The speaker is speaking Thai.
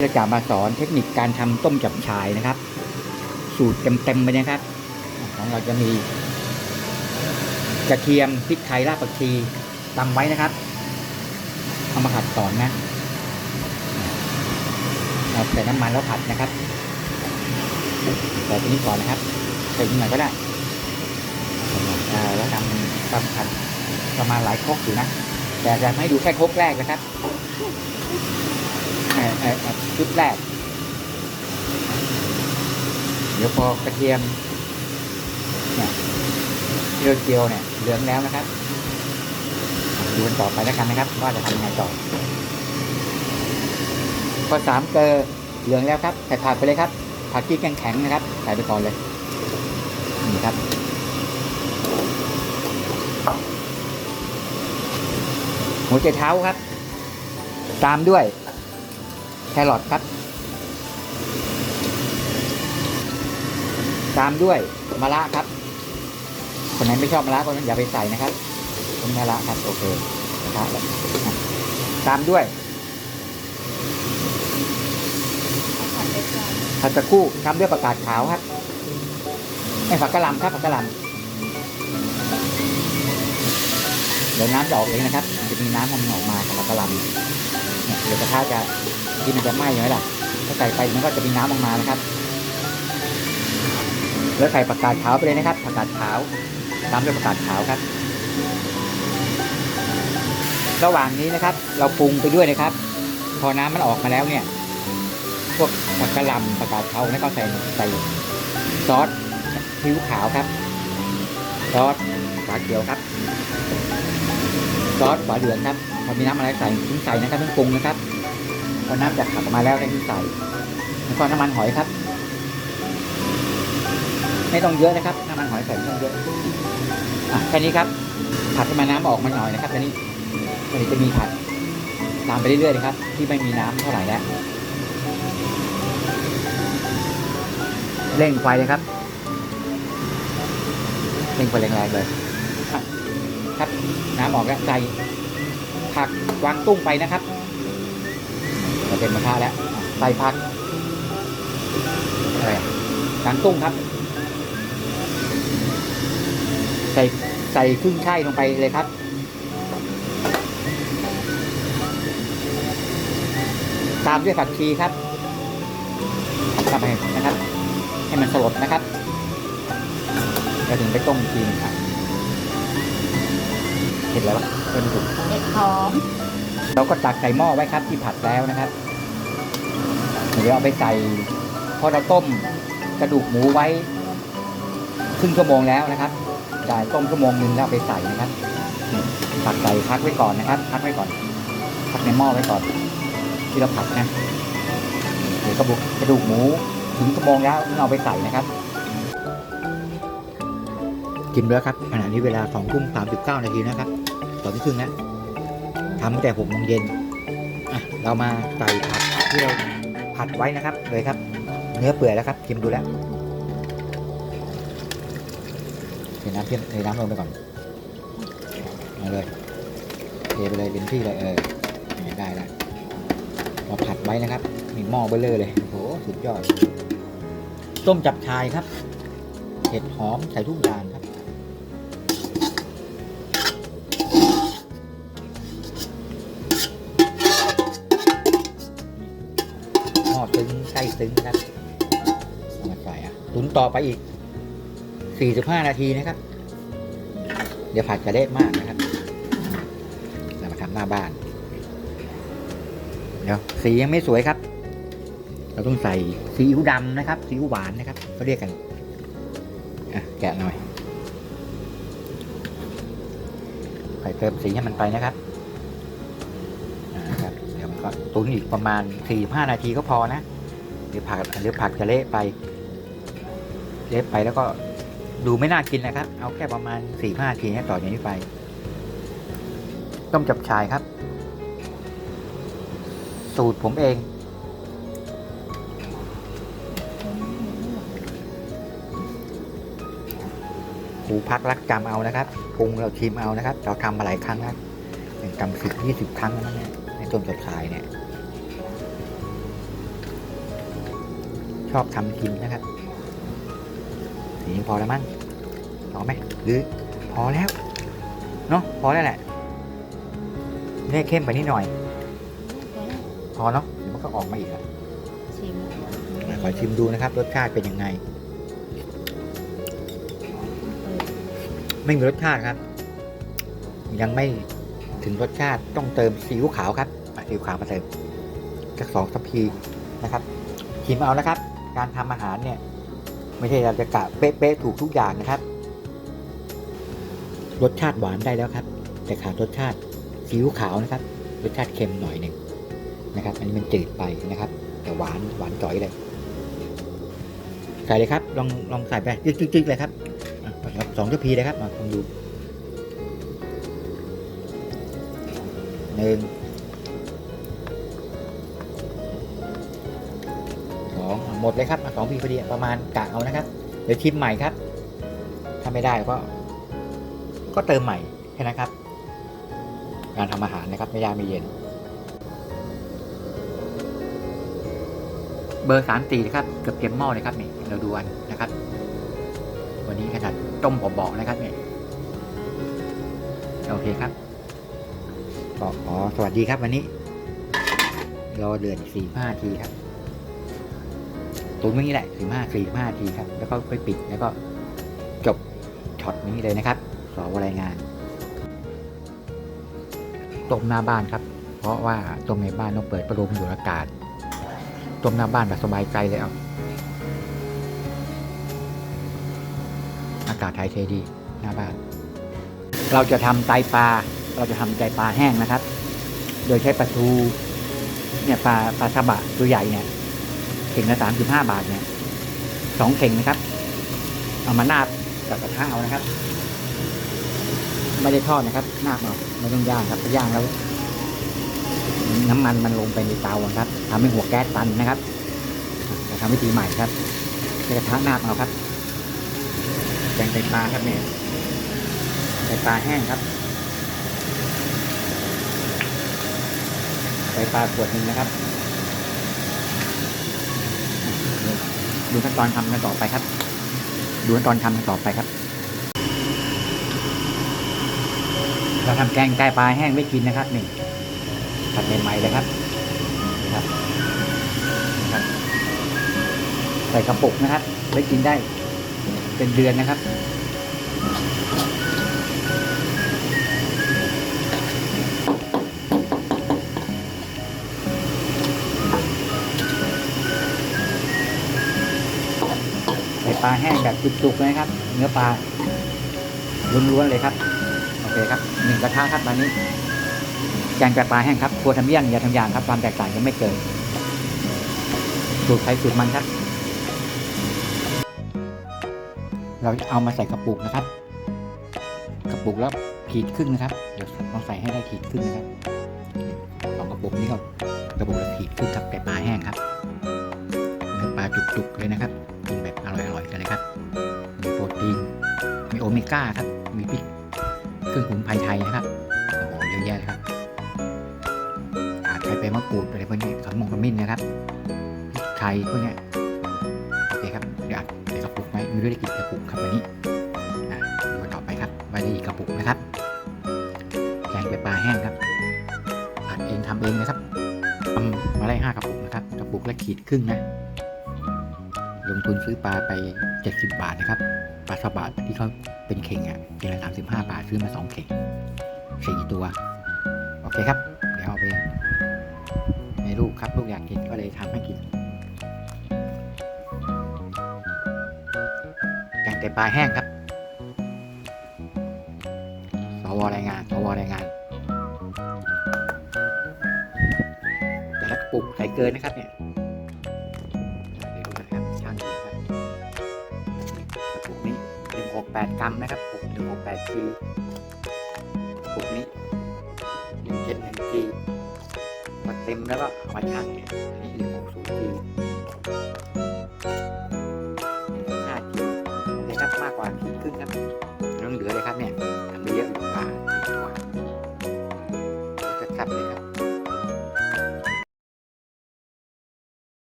จะจะมาสอนเทคนิคการทำต้มจับฉายนะครับ สูตรเต็มๆไปนะครับ ของเราจะมีกระเทียมพริกไทยรากผักชีตำไว้นะครับเอามาผัดก่อนนะเราใส่น้ำมันแล้วผัดนะครับใส่ตัวนี้ก่อนนะครับใส่นิดหน่อยก็ได้อ่าแล้วนำตำผัดประมาณหลายครกอยู่นะ แต่จะให้ดูแค่ครกแรกนะครับ ชุดแรก เดี๋ยวพอกระเทียมเนี่ยเจียวเจียวๆเนี่ยเหลืองแล้วนะครับ ดูกันต่อไปแล้วกันนะครับ ว่าจะทำยังไงต่อพอสามเกลอเหลืองแล้วครับใส่ผักไปเลยครับ ผักที่แข็งๆนะครับใส่ไปก่อนเลยนี่ครับหัวใจเท้าครับ ตามด้วย ครอทครับ ตามด้วยมะระครับ คนไหนไม่ชอบมะระก็อย่าไปใส่นะครับต้นมะระครับโอเคนะครับตามด้วยผัดตะกู้ตามด้วยประกาศขาวครับไม่ผักกะหล่ำครับผักกะหล่ำเดี๋ยวน้ำจะออกเองนะครับ จะมีน้ำมันออกมาของผักกะหล่ำเดี๋ยวกระทะจะ ที่มันจะไหม้ใช่ไหมล่ะ ถ้าใส่ไปมันก็จะมีน้ำออกมานะครับ แล้วใส่ผักกาดขาวไปเลยนะครับผักกาดขาวตามด้วยผักกาดขาวครับ ระหว่างนี้นะครับ เราปรุงไปด้วยนะครับ พอน้ำมันออกมาแล้วเนี่ย พวกผักกะหล่ำผักกาดขาวแล้วก็ใส่ใส่ซอสซีอิ๊วขาวครับ ซอสฝาเขียวครับซอสฝาเหลืองครับพอมีน้ำอะไรใส่ทิ้งใส่นะครับต้องปรุงนะครับ พอน้ำจากผักออกมาแล้วได้ที่ใส่แล้วก็น้ำมันหอยครับ ไม่ต้องเยอะนะครับ น้ำมันหอยใส่ไม่ต้องเยอะอะแค่นี้ครับ ผัดให้มันน้ำออกมาหน่อยนะครับแค่นี้ตอนนี้จะมีผัดตามไปเรื่อยๆนะครับ ที่ไม่มีน้ำเท่าไหร่แล้วเร่งไฟเลยครับเร่งไฟแรงๆเลยครับน้ำออกแล้วใส่ผักวางตุ้งไปนะครับ เป็นมะพร้าวแล้วอะใส่ผักอะไรอะกางตุ้งครับ ใส่ใส่ขึ้นช่ายลงไปเลยครับ ตามด้วยผักชีครับผัดเข้าไปนะครับ ให้มันสลดนะครับแล้วถึงไปต้มอีกทีหนึงครับเห็นแล้วปะเป็นถูกเห็ดหอมเราก็ตักใส่หม้อไว้ครับที่ผัดแล้วนะครับ เดี๋ยวเอาไปใส่พอเราต้มกระดูกหมูไว้ครึ่งชั่วโมงแล้วนะครับได้ต้มชั่วโมงหนึ่งแล้วเอาไปใส่นะครับผัดใส่พักไว้ก่อนนะครับ พักไว้ก่อน พักในหม้อไว้ก่อน ที่เราผัดนะเดี๋ยวกระดูกกระดูกหมูถึงชั่วโมงแล้วเราเอาไปใส่นะครับ กินแล้วครับขณะนี้เวลาสองทุ่มสามสิบเก้านาทีนะครับสองทุ่ครึ่งแล้วทำตั้งแต่หกโมงเย็นอะเรามาใส่ผักที่เรา ผัดไว้นะครับเลยครับ เนื้อเปื่อยแล้วครับชิมดูแล้วเทน้ำเทเทน้ำลงไปก่อนมาเลยเทไปเลยเป็นที่เลยเออนี่ได้แล้วเราผัดไว้นะครับ มีหม้อเบลเลอร์เลยโอ้โหสุดยอดต้มจับชายครับเห็ดหอมใส่ทุกอย่างครับ ซึ้งนะครับเอามาใส่อะตุนต่อไปอีก 45 นาทีนะครับ เดี๋ยวผัดจะเละมากนะครับเรามาทำหน้าบ้าน เดี๋ยวสียังไม่สวยครับ เราต้องใส่ซีอิ๊วดำนะครับซีอิ๊วหวานนะครับเขาเรียกกันอะแกะหน่อยใส่เติมสีให้มันไปนะครับอ่าครับ เดี๋ยวมันก็ตุ๋นอีกประมาณ 45 นาทีก็พอนะ เดี๋ยวผักเดี๋ยวผักจะเละไป เละไปแล้วก็ดูไม่น่ากินนะครับ เอาแค่ประมาณ45นาทีนะต่อจากนี้ไป ต้มจับชายครับ สูตรผมเองครูพักรักจำเอานะครับปรุงเราชิมเอานะครับ เราทำมาหลายครั้งแล้วอย่างจำสิบยี่สิบครั้งแล้วนะเนี่ยในต้นจับชายเนี่ย ชอบทำกินนะครับสีนี้พอแล้วมั้งพอไหมหรือพอแล้วเนาะพอแล้วแหละไม่ได้เข้มไปนิดหน่อย พอเนาะเดี๋ยวมันก็ออกมาอีกอะชิมอะขอชิมดูนะครับรสชาติเป็นยังไง ไม่มีรสชาติครับ ยังไม่ถึงรสชาติต้องเติมซีอิ๊วขาวครับอะซีอิ๊วขาวมาเติมสักสองทัพพีนะครับชิมเอานะครับ การทำอาหารเนี่ยไม่ใช่เราจะกะเป๊ะๆถูกทุกอย่างนะครับ รสชาติหวานได้แล้วครับ แต่ขาดรสชาติซีอิ๊วขาวนะครับ รสชาติเค็มหน่อยหนึ่งนะครับ อันนี้มันจืดไปนะครับ แต่หวานหวานจ่อยเลยใส่เลยครับ ลองลองใส่ไปจึ๊กๆเลยครับสองทัพพีเลยครับมาลองดูหนึ่ง หมดเลยครับสองพีพอดีประมาณกะเอานะครับ เดี๋ยวชิมใหม่ครับ ถ้าไม่ได้ก็ ก็เติมใหม่แค่นั้นครับ การทำอาหารนะครับไม่ยากไม่เย็น เบอร์สามสี่นะครับเกือบเต็มหม้อเลยครับนี่เราดูกันนะครับ วันนี้ขนาดต้มผมบอกนะครับนี่โอเคครับก็ขอสวัสดีครับวันนี้รอเดือนสี่ห้าทีครับ ตุนไว้นี่แหละสี่ห้าสี่ห้าทีครับ แล้วก็ไปปิดแล้วก็จบช็อตนี้เลยนะครับสอวรายงานต้มหน้าบ้านครับ เพราะว่าต้มในบ้านต้องเปิดประตูดูดอากาศต้มหน้าบ้านแบบสบายใจเลยเอาอากาศถ่ายเทดีหน้าบ้าน เราจะทำไตปลา เราจะทำไตปลาแห้งนะครับ โดยใช้ปลาทูเนี่ยปลาปลาซาบะตัวใหญ่เนี่ย ข่งละสามสิบห้าบาทเนี่ยสองเข่งนะครับ เอามานาบกับกระทะเอานะครับ ไม่ได้ทอดนะครับนาบเอาไม่ต้องย่างครับย่างแล้ว น้ำมันมันลงไปในเตาครับทำให้หัวแก๊สตันนะครับจะทำวิธีใหม่ครับใช้กระทะนาบเอาครับแกงไตปลาครับเนี่ยไตปลาแห้งครับไตปลาขวดหนึ่งนะครับ ดูขั้นตอนทำกันต่อไปครับ ดูขั้นตอนทำกันต่อไปครับ เราทำแกงไก่ปลาแห้งไม่กินนะครับหนึ่งผัดใหม่ๆเลยครับนะครับนะครับ ใส่กระปุกนะครับไว้กินได้ เป็นเดือนนะครับ ปลาแห้งแบบจุกๆเลยครับ เนื้อปลาล้วนๆเลยครับ โอเคครับหนึ่งกระทะครับวันนี้แกงไตปลาแห้งครับครัวทำเมี่ยงอย่าทำอย่างครับความแตกต่างก็ไม่เกินสูตรใครสูตรมันครับ เราจะเอามาใส่กระปุกนะครับ กระปุกแล้วขีดครึ่งนะครับเดี๋ยวต้องใส่ให้ได้ขีดครึ่งนะครับสองกระปุกนี้ก็กระปุกละขีดครึ่งครับไก่ปลาแห้งครับเนื้อปลาจุกๆเลยนะครับ กินแบบอร่อยๆกันเลยครับ มีโปรตีน มีโอเมก้าครับ มีพริกเครื่องสมุนไพรไทยนะครับ โอ้โหเยอะแยะเลยครับ อาจใช้ใบมะกรูดอะไรพวกนี้ขมงขมิ้นนะครับพริกไทยพวกเนี้ยโอเคครับ เดี๋ยวอัดใส่กระปุกไว้ไม่รู้ได้กี่กระปุกครับวันนี้นะดูต่อไปครับไว้ได้อีกกระปุกนะครับ แกงไตปลาแห้งครับผัดเองทำเองนะครับทำมาได้ห้ากระปุกนะครับ กระปุกละขีดครึ่งนะ ลงทุนซื้อปลาไป 70 บาทนะครับปลาสบาทที่เขาเป็นเข่งอะเข่งละ35บห้าบาทซื้อมาสองเข่งสี่ตัว โอเคครับ เดี๋ยวเอาไปให้ลูกครับลูกอยากกินก็เลยทำให้กินแกงไตปลาแห้งครับสวรายงานสวรายงานแต่ละกระปุกใส่เกินนะครับเนี่ย 8 กรัมนะครับ6หรือ68 g ปุกนี้171 g พอเต็มแล้วก็เอาไาชั่งเนี่ยนี่หรือ60 g 5 g นะครับมากกว่าขีดครึ่งครับยังเหลือเลยครับเนี่ย